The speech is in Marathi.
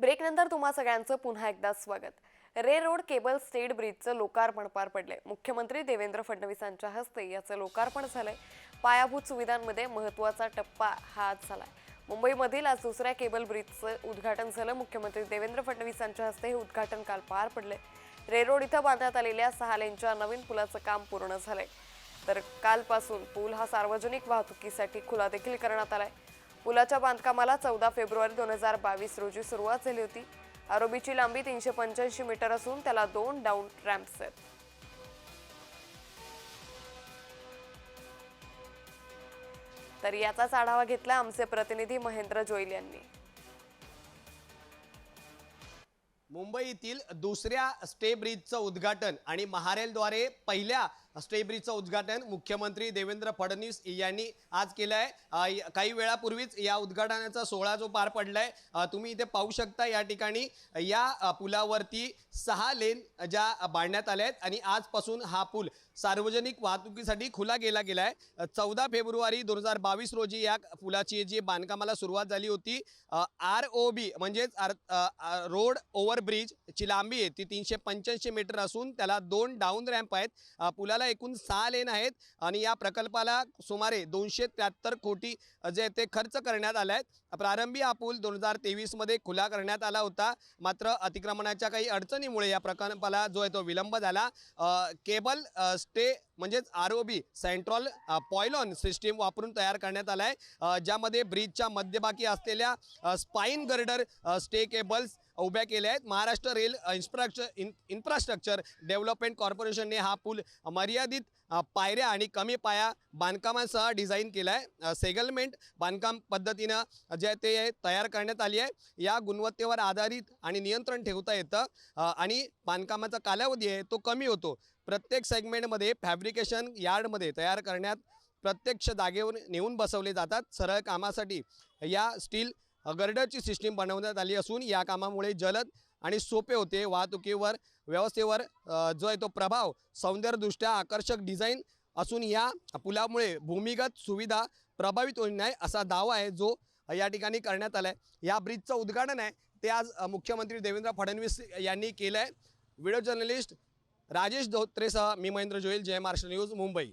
ब्रेकनंतर तुम्हा सगळ्यांचं पुन्हा एकदा स्वागत. रे रोड केबल स्टेट ब्रिजचं लोकार्पण पार पडले मुख्यमंत्री देवेंद्र फडणवीसांच्या हस्ते याचं लोकार्पण झालंय. पायाभूत सुविधांमध्ये महत्त्वाचा टप्पा हा आज झालाय. मुंबईमधील आज दुसऱ्या केबल ब्रिजचं उद्घाटन झालं. मुख्यमंत्री देवेंद्र फडणवीसांच्या हस्ते हे उद्घाटन काल पार पडले रे रोड इथं बांधण्यात आलेल्या सहा लेनच्या नवीन पुलाचं काम पूर्ण झालंय. तर कालपासून पूल हा सार्वजनिक वाहतुकीसाठी खुला देखील करण्यात आलाय. पुलाच्या बांधकामाला चौदा फेब्रुवारी दोन हजार बावीस रोजी सुरुवात झाली होती. आरोबीची लांबी तीनशे पंच्याऐंशी मीटर असून त्याला दोन डाऊन रॅम्प्स आहेत. तर याचाच आढावा घेतला आमचे प्रतिनिधी महेंद्र जोईल यांनी. मुंबईतील दुसऱ्या स्टे ब्रिजचं उद्घाटन आणि महारेलद्वारे पहिल्या स्टेब्रिजचं उद्घाटन मुख्यमंत्री देवेंद्र फडणवीस यांनी आज केलं आहे काही वेळापूर्वीच या उद्घाटनाचा सोहळा जो पार पडलाय तुम्ही इथे पाहू शकता या ठिकाणी. या पुलावरती सहा लेन ज्या बांधण्यात आल्या आहेत आणि आजपासून हा पूल सार्वजनिक वाहतुकीसाठी खुला गेला गेला आहे चौदा फेब्रुवारी दोन हजार बावीस रोजी या पुलाची जी बांधकामाला सुरुवात झाली होती आर ओ बी म्हणजेच आर रोड ओव्हरब्रिजची लांबी आहे ती तीनशे पंच्याऐंशी मीटर असून त्याला दोन डाऊन रॅम्प आहेत. पुलाला एकूण सहा लेन आहेत आणि या प्रकल्पाला सुमारे दोनशे त्र्याहत्तर कोटी जे ते खर्च करण्यात आले आहेत. प्रारंभी हा पूल दोन हजार तेवीसमध्ये खुला करण्यात आला होता. मात्र अतिक्रमणाच्या काही अडचणीमुळे या प्रकल्पाला जो आहे तो विलंब झाला. केबल स्टे म्हणजेच R O B central pylon system वापरून तयार करण्यात आला आहे ज्यामध्ये ब्रिजच्या मध्यभागी असलेल्या स्पाईन गर्डर स्टे केबल्स उभ्या केल्या आहेत. Maharashtra rail infrastructure in infrastructure development कॉर्पोरेशनने हा पूल मर्यादित पायऱ्या आणि कमी पाया बांधकामांसह डिझाईन केला आहे सेगलमेंट बांधकाम पद्धतीनं जे ते तयार करण्यात आली आहे. या गुणवत्तेवर आधारित आणि नियंत्रण ठेवता येतं. आणि बांधकामाचा कालावधी आहे तो कमी होतो. प्रत्येक सेगमेंटमध्ये फॅब्रिकेशन यार्डमध्ये तयार करण्यात प्रत्यक्ष जागेवर नेऊन बसवले जातात. सरळ कामासाठी या स्टील गर्डरची सिस्टीम बनवण्यात आली असून या कामामुळे जलद आणि सोपे होते. वाहतुकीवर व्यवस्थेवर जो आहे तो प्रभाव सौंदर्यदृष्ट्या आकर्षक डिझाईन असून या पुलामुळे भूमिगत सुविधा प्रभावित होईल नाही असा दावा आहे जो या ठिकाणी करण्यात आला आहे या ब्रिजचं उद्घाटन आहे. ते आज मुख्यमंत्री देवेंद्र फडणवीस यांनी केलं आहे व्हिडिओ जर्नलिस्ट राजेश धोत्रेसह मी महेंद्र जोईल जय महाराष्ट्र न्यूज मुंबई.